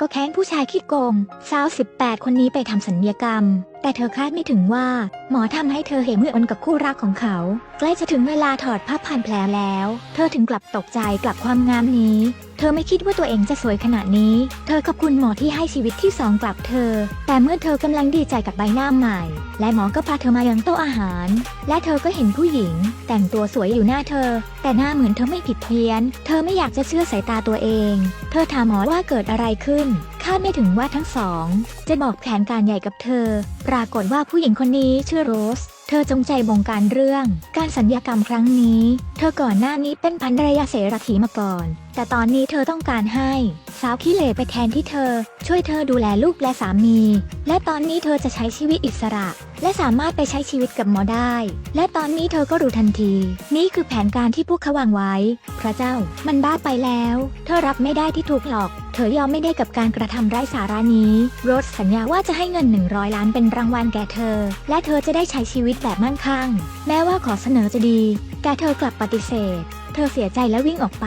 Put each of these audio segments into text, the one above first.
ก็แค้นผู้ชายขี้โกงสาว 18 คนนี้ไปทำสัญญกรรมแต่เธอคาดไม่ถึงว่า หมอทำให้เธอเห็นเมื่ออนกับคู่รักของเขา ใกล้จะถึงเวลาถอดผ้าพันแผลแล้ว เธอถึงกลับตกใจกับความงามนี้ เธอไม่คิดว่าตัวเองจะสวยขนาดนี้ เธอขอบคุณหมอที่ให้ชีวิตที่สองกลับเธอ แต่เมื่อเธอกำลังดีใจกับใบหน้าใหม่ และหมอก็พาเธอมายังโต๊ะอาหาร และเธอก็เห็นผู้หญิง แต่งตัวสวยอยู่หน้าเธอ แต่หน้าเหมือนเธอไม่ผิดเพี้ยน เธอไม่อยากจะเชื่อสายตาตัวเอง เธอถามหมอว่าเกิดอะไรขึ้นาดไม่ถึงว่าทั้งสอง จะบอกแผนการใหญ่กับเธอ ปรากฏว่าผู้หญิงคนนี้ชื่อโรส เธอจงใจบงการเรื่อง การสัญญากรรมครั้งนี้ เธอก่อนหน้านี้เป็นพันรยาเสรถีมาก่อน แต่ตอนนี้เธอต้องการให้ สาวขี้เหร่ไปแทนที่เธอ ช่วยเธอดูแลลูกและสามี และตอนนี้เธอจะใช้ชีวิตอิสระ และสามารถไปใช้ชีวิตกับหมอได้ และตอนนี้เธอก็รู้ทันที นี่คือแผนการที่พวกเขาวางไว้ พระเจ้ามันบ้าไปแล้ว เธอรับไม่ได้ที่ถูกหลอก ธอยอมไม่ได้กับการกระทำไร้สาระนี้ โรสสัญญาว่าจะให้เงิน 100 ล้านเป็นรางวัลแก่เธอ และเธอจะได้ใช้ชีวิตแบบมั่งคั่ง แม้ว่าขอเสนอจะดี แต่เธอกลับปฏิเสธ เธอเสียใจและวิ่งออกไป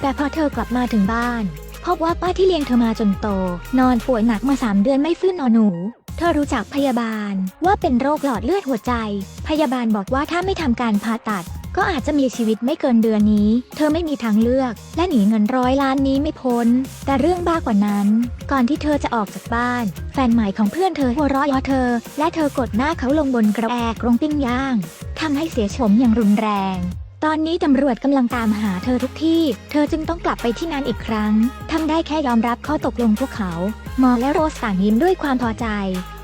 แต่พอเธอกลับมาถึงบ้าน พบว่าป้าที่เลี้ยงเธอมาจนโต นอนป่วยหนักมาสามเดือนไม่ฟื้นนอนหนูเธอรู้จักพยาบาลว่าเป็นโรคหลอดเลือดหัวใจ พยาบาลบอกว่าถ้าไม่ทำการผ่าตัด ก็อาจจะมีชีวิตไม่เกินเดือนนี้ เธอไม่มีทางเลือก และหนีเงินร้อยล้านนี้ไม่พ้น แต่เรื่องบ้ากว่านั้น ก่อนที่เธอจะออกจากบ้าน แฟนใหม่ของเพื่อนเธอหัวเราะเยาะเธอ และเธอกดหน้าเขาลงบนกระแอกรงปิ้งย่างทำให้เสียโฉมอย่างรุนแรง ตอนนี้ตำรวจกำลังตามหาเธอทุกที่ เธอจึงต้องกลับไปที่นั่นอีกครั้ง ทำได้แค่ยอมรับข้อตกลงพวกเขา มอและโรสต่างยิ้มด้วยความพอใจ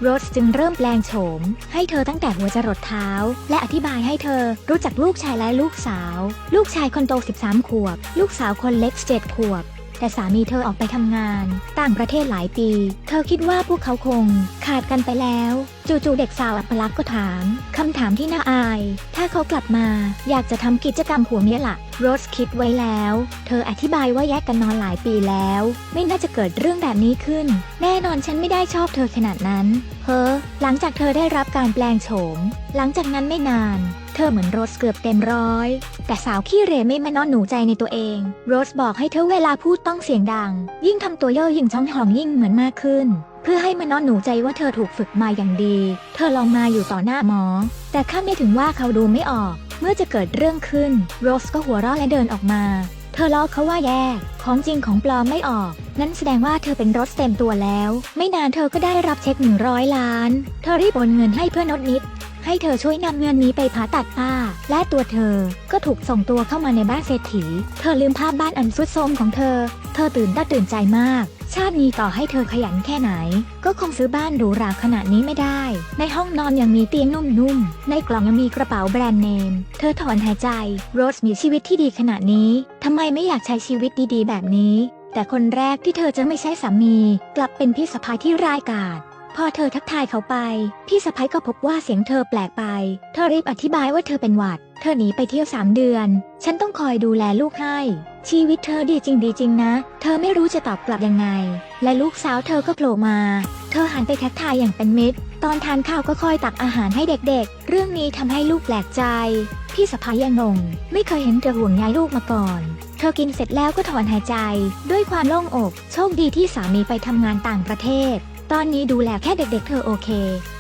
โรสจึงเริ่มแปลงโฉม ให้เธอตั้งแต่หัวจรดเท้า และอธิบายให้เธอรู้จักลูกชายและลูกสาว ลูกชายคนโต 13 ขวบ ลูกสาวคนเล็ก 7 ขวบ แต่สามีเธอออกไปทำงาน ต่างประเทศหลายปี เธอคิดว่าพวกเขาคง ขาดกันไปแล้วจู่ๆเด็กสาวอัปลักษณ์ก็ถามคำถามที่น่าอาย ถ้าเขากลับมา อยากจะทำกิจกรรมผัวเมียละโรสคิดไว้แล้ว เธออธิบายว่าแยกกันนอนหลายปีแล้ว ไม่น่าจะเกิดเรื่องแบบนี้ขึ้น แน่นอนฉันไม่ได้ชอบเธอขนาดนั้น เฮ้อหลังจากเธอได้รับการแปลงโฉม หลังจากนั้นไม่นาน เธอเหมือนโรสเกือบเต็มร้อย แต่สาวขี้เรไม่มานอนหนูใจในตัวเอง โรสบอกให้เธอเวลาพูดต้องเสียงดัง ยิ่งทำตัวเย่อหยิ่งช่องหองยิ่งเหมือนมากขึ้น เพื่อให้มานอนหนูใจว่าเธอถูกฝึกมาอย่างดี เธอลองมาอยู่ต่อหน้าหมอ แต่คาดไม่ถึงว่าเขาดูไม่ออก เมื่อจะเกิดเรื่องขึ้น โรสก็หัวเราะและเดินออกมา เธอล้อเขาว่าแย่ของจริงของปลอมไม่ออก นั่นแสดงว่าเธอเป็นรถเต็มตัวแล้ว ไม่นานเธอก็ได้รับเช็ค100ล้าน เธอรีบโอนเงินให้เพื่อนนดนิด ให้เธอช่วยนำเงินนี้ไปผ่าตัดป้า และตัวเธอก็ถูกส่งตัวเข้ามาในบ้านเศรษฐี เธอลืมภาพบ้านอันสุดโทรมของเธอ เธอตื่นตาตื่นใจมาก ชาตินี้ต่อให้เธอขยันแค่ไหน ก็คงซื้อบ้านหรูหราขนาดนี้ไม่ได้ ในห้องนอนยังมีเตียงนุ่มๆ ในกล่องยังมีกระเป๋าแบรนด์เนม เธอถอนหายใจ โรสมีชีวิตที่ดีขนาดนี้ทำไมไม่อยากใช้ชีวิตดีๆ แบบนี้ แต่คนแรกที่เธอจะไม่ใช่สามี กลับเป็นพี่สะพ้ายที่ร้ายกาจ พอเธอทักทายเขาไป พี่สะพ้ยก็พบว่าเสียงเธอแปลกไป เธอรีบอธิบายว่าเธอเป็นหวัด เธอหนีไปเที่ยวสามเดือน ฉันต้องคอยดูแลลูกให้ ชีวิตเธอดีจริงดีจริงนะ เธอไม่รู้จะตอบกลับยังไง และลูกสาวเธอก็โผล่มา เธอหันไปทักทายอย่างเป็นมิตร ตอนทานข้าวก็คอยตักอาหารให้เด็กๆ เรื่องนี้ทำให้ลูกแปลกใจ พี่สะพ้ายยังงง ไม่เคยเห็นเธอห่วงใยลูกมาก่อนเธอกินเสร็จแล้วก็ถอนหายใจ ด้วยความโล่งอก โชคดีที่สามีไปทำงานต่างประเทศ ตอนนี้ดูแลแค่เด็กๆ เธอโอเค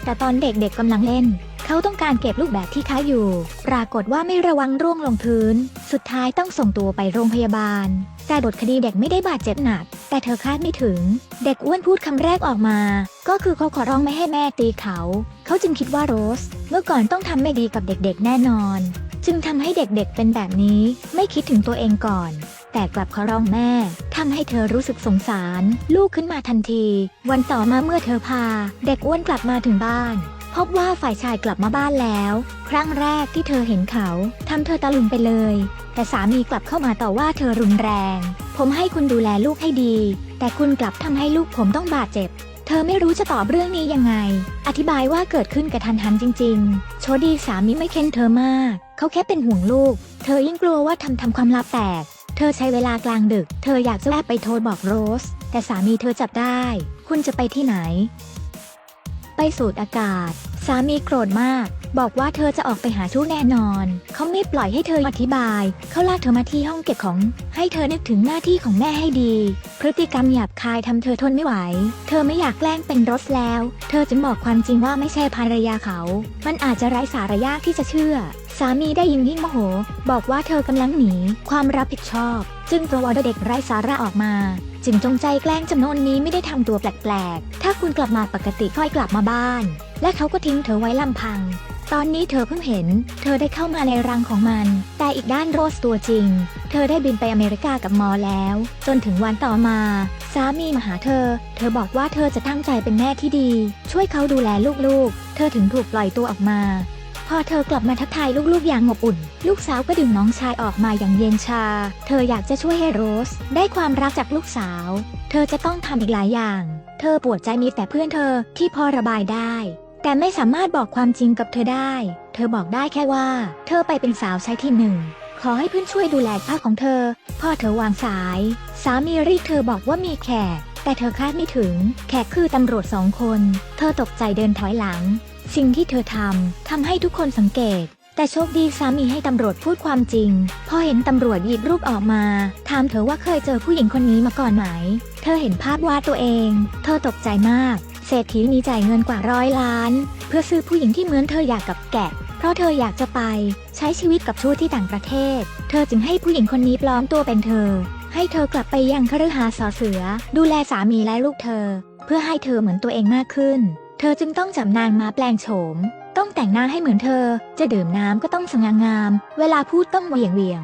แต่ตอนเด็กๆกำลังเล่น เขาต้องการเก็บลูกแบบที่ค้าอยู่ ปรากฏว่าไม่ระวังร่วงลงพื้น สุดท้ายต้องส่งตัวไปโรงพยาบาล แต่บทคดีเด็กไม่ได้บาดเจ็บหนัก แต่เธอคาดไม่ถึง เด็กอ้วนพูดคำแรกออกมา ก็คือเขาขอร้องไม่ให้แม่ตีเขา เขาจึงคิดว่าโรส เมื่อก่อนต้องทำไม่ดีกับเด็กๆ แน่นอน จึงทำให้เด็กๆเป็นแบบนี้ ไม่คิดถึงตัวเองก่อน แต่กลับขอร้องแม่ทำให้เธอรู้สึกสงสาร ลูกขึ้นมาทันที วันต่อมาเมื่อเธอพา เด็กอ้วนกลับมาถึงบ้าน พบว่าฝ่ายชายกลับมาบ้านแล้ว ครั้งแรกที่เธอเห็นเขาทำเธอตะลึงไปเลย แต่สามีกลับเข้ามาต่อว่าเธอรุนแรง ผมให้คุณดูแลลูกให้ดี แต่คุณกลับทำให้ลูกผมต้องบาดเจ็บเธอไม่รู้จะตอบเรื่องนี้ยังไง อธิบายว่าเกิดขึ้นกระทันหันจริงๆ โชดีสามีไม่เค้นเธอมาก เขาแค่เป็นห่วงลูก เธอยิ่งกลัวว่าทำทำความลับแตก เธอใช้เวลากลางดึก เธออยากจะแอบไปโทรบอกโรส แต่สามีเธอจับได้ คุณจะไปที่ไหน ไปสูดอากาศ สามีโกรธมาก บอกว่าเธอจะออกไปหาชู้แน่นอน เขาไม่ปล่อยให้เธออธิบาย เขาลากเธอมาที่ห้องเก็บของ ให้เธอนึกถึงหน้าที่ของแม่ให้ดี พฤติกรรมหยาบคายทำเธอทนไม่ไหว เธอไม่อยากแกล้งเป็นรสแล้ว เธอจึงบอกความจริงว่าไม่ใช่ภรรยาเขา มันอาจจะไร้สาระยากที่จะเชื่อ สามีได้ยินยิ่งโมโห บอกว่าเธอกำลังหนีความรับผิดชอบ จึงตัวเด็กไร้สาระออกมาจึงจงใจแกล้งจำนวนนี้ไม่ได้ทำตัวแปลกๆ ถ้าคุณกลับมาปกติค่อยกลับมาบ้าน และเขาก็ทิ้งเธอไว้ลำพัง ตอนนี้เธอเพิ่งเห็น เธอได้เข้ามาในรังของมัน แต่อีกด้านโรสตัวจริง เธอได้บินไปอเมริกากับมอแล้ว จนถึงวันต่อมา สามีมาหาเธอ เธอบอกว่าเธอจะตั้งใจเป็นแม่ที่ดี ช่วยเขาดูแลลูกๆ เธอถึงถูกปล่อยตัวออกมา พอเธอกลับมาทักทายลูกๆอย่างอบอุ่น ลูกสาวก็ดึงน้องชายออกมาอย่างเย็นชา เธออยากจะช่วยให้โรส ได้ความรักจากลูกสาว เธอจะต้องทำอีกหลายอย่าง เธอปวดใจมีแต่เพื่อนเธอที่พอระบายได้ แต่ไม่สามารถบอกความจริงกับเธอได้ เธอบอกได้แค่ว่า เธอไปเป็นสาวใช้ที่หนึ่ง ขอให้เพื่อนช่วยดูแลผ้าของเธอ พ่อเธอวางสาย สามีรียกเธอบอกว่ามีแขก แต่เธอคาดไม่ถึง แขกคือตำรวจสองคน เธอตกใจเดินถอยหลัง สิ่งที่เธอทำทำให้ทุกคนสังเกต แต่โชคดีสามีให้ตำรวจพูดความจริง พอเห็นตำรวจหยิบรูปออกมา ถามเธอว่าเคยเจอผู้หญิงคนนี้มาก่อนไหม เธอเห็นภาพวาดตัวเอง เธอตกใจมาก ศรษฐีนี้จ่ายเงินกว่าร้อยล้าน เพื่อซื้อผู้หญิงที่เหมือนเธออยากกับแกะ เพราะเธออยากจะไป ใช้ชีวิตกับชู้ที่ต่างประเทศ เธอจึงให้ผู้หญิงคนนี้ปลอมตัวเป็นเธอ ให้เธอกลับไปยังคฤหาสน์สอเสือ ดูแลสามีและลูกเธอ เพื่อให้เธอเหมือนตัวเองมากขึ้น เธอจึงต้องจับนางมาแปลงโฉม ต้องแต่งหน้าให้เหมือนเธอ จะดื่มน้ำก็ต้องสง่างาม เวลาพูดต้องเหวียงเวียง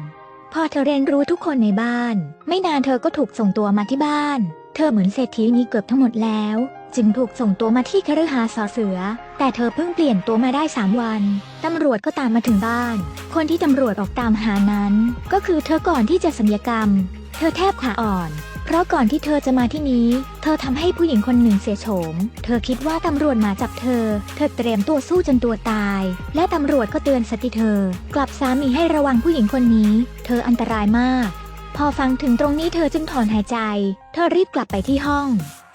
พอเธอเรียนรู้ทุกคนในบ้าน ไม่นานเธอก็ถูกส่งตัวมาที่บ้าน เธอเหมือนเศรษฐีนี้เกือบทั้งหมดแล้ว จึงถูกส่งตัวมาที่คฤหาสน์สอเสือ แต่เธอเพิ่งเปลี่ยนตัวมาได้ 3 วัน ตำรวจก็ตามมาถึงบ้าน คนที่ตำรวจออกตามหานั้น ก็คือเธอก่อนที่จะสัญญกรรม เธอแทบขาอ่อน เพราะก่อนที่เธอจะมาที่นี้ เธอทำให้ผู้หญิงคนหนึ่งเสียโฉม เธอคิดว่าตำรวจมาจับเธอ เธอเตรียมตัวสู้จนตัวตาย และตำรวจก็เตือนสติเธอ กลับสามีให้ระวังผู้หญิงคนนี้ เธออันตรายมาก พอฟังถึงตรงนี้เธอจึงถอนหายใจ เธอรีบกลับไปที่ห้อง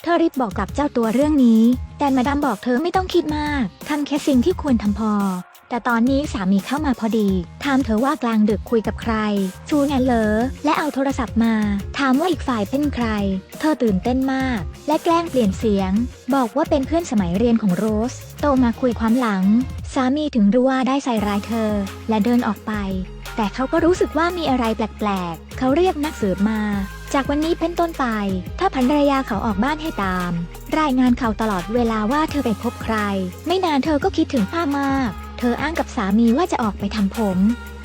เธอรีบบอกกับเจ้าตัวเรื่องนี้ แต่มาดามบอกเธอไม่ต้องคิดมากทำแค่สิ่งที่ควรทำพอ แต่ตอนนี้สามีเข้ามาพอดี ถามเธอว่ากลางดึกคุยกับใคร ชูแงนเลอและเอาโทรศัพท์มา ถามว่าอีกฝ่ายเป็นใคร เธอตื่นเต้นมาก และแกล้งเปลี่ยนเสียง บอกว่าเป็นเพื่อนสมัยเรียนของโรส โตมาคุยความหลัง สามีถึงรู้ว่าได้ใส่ร้ายเธอ และเดินออกไป แต่เขาก็รู้สึกว่ามีอะไรแปลกๆ เขาเรียกนักสืบมา จากวันนี้เป็นต้นไป ถ้าภรรยาเขาออกบ้านให้ตาม รายงานเขาตลอดเวลาว่าเธอไปพบใคร ไม่นานเธอก็คิดถึงป้ามาก เธออ้างกับสามีว่าจะออกไปทำผม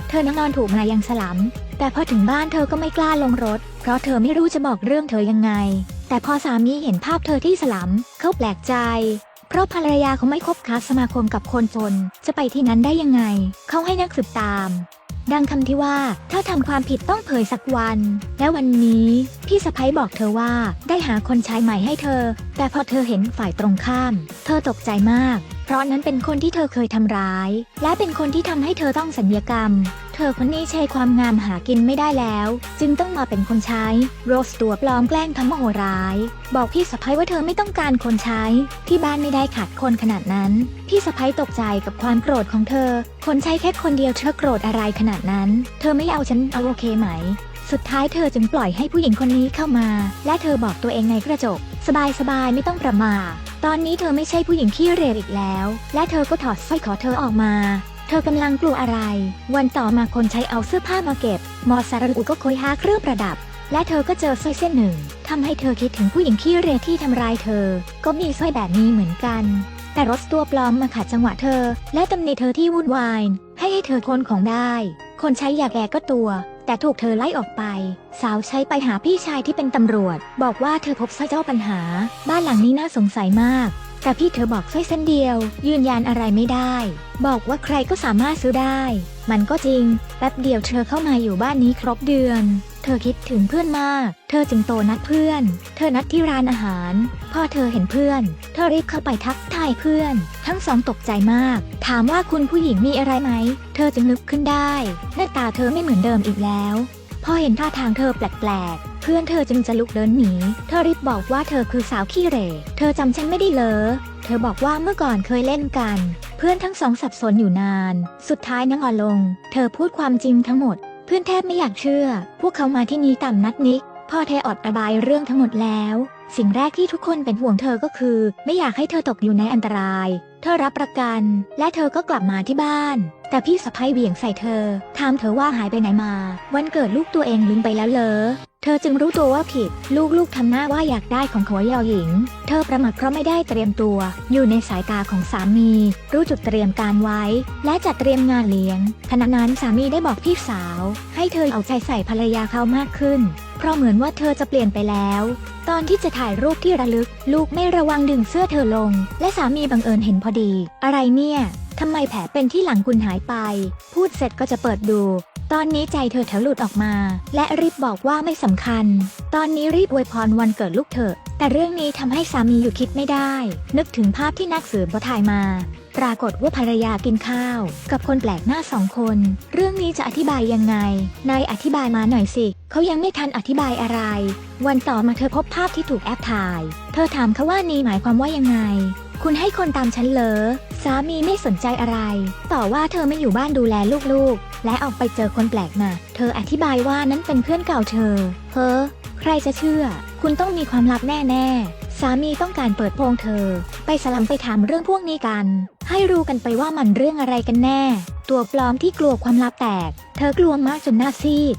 เธอนั่งนอนถูกมายังสลัม แต่พอถึงบ้านเธอก็ไม่กล้าลงรถ เพราะเธอไม่รู้จะบอกเรื่องเธอยังไง แต่พอสามีเห็นภาพเธอที่สลัม เขาแปลกใจเพราะภรรยาเขาไม่คบค้าสมาคมกับคนจน จะไปที่นั้นได้ยังไง เขาให้นักสืบตาม ดังคำที่ว่า ถ้าทำความผิดต้องเผยสักวัน และวันนี้ พี่สะพ้ยบอกเธอว่าได้หาคนใช้ใหม่ให้เธอ แต่พอเธอเห็นฝ่ายตรงข้าม เธอตกใจมาก เพราะนั้นเป็นคนที่เธอเคยทำร้าย และเป็นคนที่ทำให้เธอต้องสัญญกรรม เธอคนนี้ใช้ความงามหากินไม่ได้แล้ว จึงต้องมาเป็นคนใช้ โรสตัวปลอมแกล้งทำโมโหร้าย บอกพี่สะพ้ยว่าเธอไม่ต้องการคนใช้ ที่บ้านไม่ได้ขาดคนขนาดนั้น พี่สะพ้ยตกใจกับความโกรธของเธอ คนใช้แค่คนเดียวเธอโกรธอะไรขนาดนั้น เธอไม่เอาฉันเอาโอเคไหม สุดท้ายเธอจึงปล่อยให้ผู้หญิงคนนี้เข้ามา และเธอบอกตัวเองในกระจก สบายสบายๆไม่ต้องประมาทตอนนี้เธอไม่ใช่ผู้หญิงขี้เร่อีกแล้ว และเธอก็ถอดสร้อยคอเธอออกมา เธอกำลังกลัวอะไร วันต่อมาคนใช้เอาเสื้อผ้ามาเก็บ มอสารุก็ค้ยหาเครื่องประดับ และเธอก็เจอสร้อยเส้นหนึ่งทำให้เธอคิดถึงผู้หญิงขี้เรที่ทำร้ายเธอ ก็มีสร้อยแบบนี้เหมือนกัน แต่รถตัวปลอมมาขัดจังหวะเธอ และตำหนิเธอที่วุ่นวาย ให้ให้เธอคนของได้ คนใช้อยากแก่ก็ตัว แต่ถูกเธอไล่ออกไป สาวใช้ไปหาพี่ชายที่เป็นตำรวจ บอกว่าเธอพบสร้อยเจ้าปัญหา บ้านหลังนี้น่าสงสัยมาก แต่พี่เธอบอกสร้อยเส้นเดียว ยืนยันอะไรไม่ได้ บอกว่าใครก็สามารถซื้อได้ มันก็จริง แป๊บเดียวเธอเข้ามาอยู่บ้านนี้ครบเดือน เธอคิดถึงเพื่อนมาก เธอจึงโตนัดเพื่อน เธอนัดที่ร้านอาหาร พอเธอเห็นเพื่อน เธอรีบเข้าไปทักทายเพื่อน ทั้งสองตกใจมาก ถามว่าคุณผู้หญิงมีอะไรไหม เธอจึงนึกขึ้นได้ หน้าตาเธอไม่เหมือนเดิมอีกแล้ว พอเห็นท่าทางเธอแปลกๆ เพื่อนเธอจึงจะลุกเดินหนี เธอรีบบอกว่าเธอคือสาวขี้เหร่ เธอจำฉันไม่ได้เหรอเธอบอกว่าเมื่อก่อนเคยเล่นกัน เพื่อนทั้งสองสับสนอยู่นาน สุดท้ายนั่งอ่อนลง เธอพูดความจริงทั้งหมด เพื่อนแทบไม่อยากเชื่อ พวกเขามาที่นี่ต่ำนัดนิกพอเธออดระบายเรื่องทั้งหมดแล้ว สิ่งแรกที่ทุกคนเป็นห่วงเธอก็คือ ไม่อยากให้เธอตกอยู่ในอันตราย เธอรับประกัน และเธอก็กลับมาที่บ้าน แต่พี่สะพ้ยเหวี่ยงใส่เธอ ถามเธอว่าหายไปไหนมา วันเกิดลูกตัวเองลืมไปแล้วเหรอเธอจึงรู้ตัวว่าผิด ลูกๆทำหน้าว่าอยากได้ของขวยอหญิง เธอประมาทเพราะไม่ได้เตรียมตัว อยู่ในสายตาของสามี รู้จุดเตรียมการไว้ และจัดเตรียมงานเลี้ยงขณะนั้นสามีได้บอกพี่สาว ให้เธอเอาใจใส่ภรรยาเขามากขึ้น เพราะเหมือนว่าเธอจะเปลี่ยนไปแล้ว ตอนที่จะถ่ายรูปที่ระลึก ลูกไม่ระวังดึงเสื้อเธอลง และสามีบังเอิญเห็นพอดี อะไรเนี่ยทำไมแผลเป็นที่หลังคุณหายไป พูดเสร็จก็จะเปิดดู ตอนนี้ใจเธอแถวหลุดออกมา และรีบบอกว่าไม่สำคัญ ตอนนี้รีบอวยพรวันเกิดลูกเถอะ แต่เรื่องนี้ทำให้สามีอยู่คิดไม่ได้ นึกถึงภาพที่นักสืบถ่ายมา ปรากฏว่าภรรยากินข้าว กับคนแปลกหน้าสองคน เรื่องนี้จะอธิบายยังไง นายอธิบายมาหน่อยสิ เขายังไม่ทันอธิบายอะไร วันต่อมาเธอพบภาพที่ถูกแอบถ่าย เธอถามเขาว่านี่หมายความว่ายังไง คุณให้คนตามฉันเหรอ สามีไม่สนใจอะไร ต่อว่าเธอไม่อยู่บ้านดูแลลูกๆ และออกไปเจอคนแปลกหน้า เธออธิบายว่านั้นเป็นเพื่อนเก่าเธอ เฮ้อ ใครจะเชื่อ คุณต้องมีความลับแน่ๆ สามีต้องการเปิดโปงเธอ ไปสลัมไปถามเรื่องพวกนี้กัน ให้รู้กันไปว่ามันเรื่องอะไรกันแน่ ตัวปลอมที่กลัวความลับแตก เธอกลัวมากจนหน้าซีด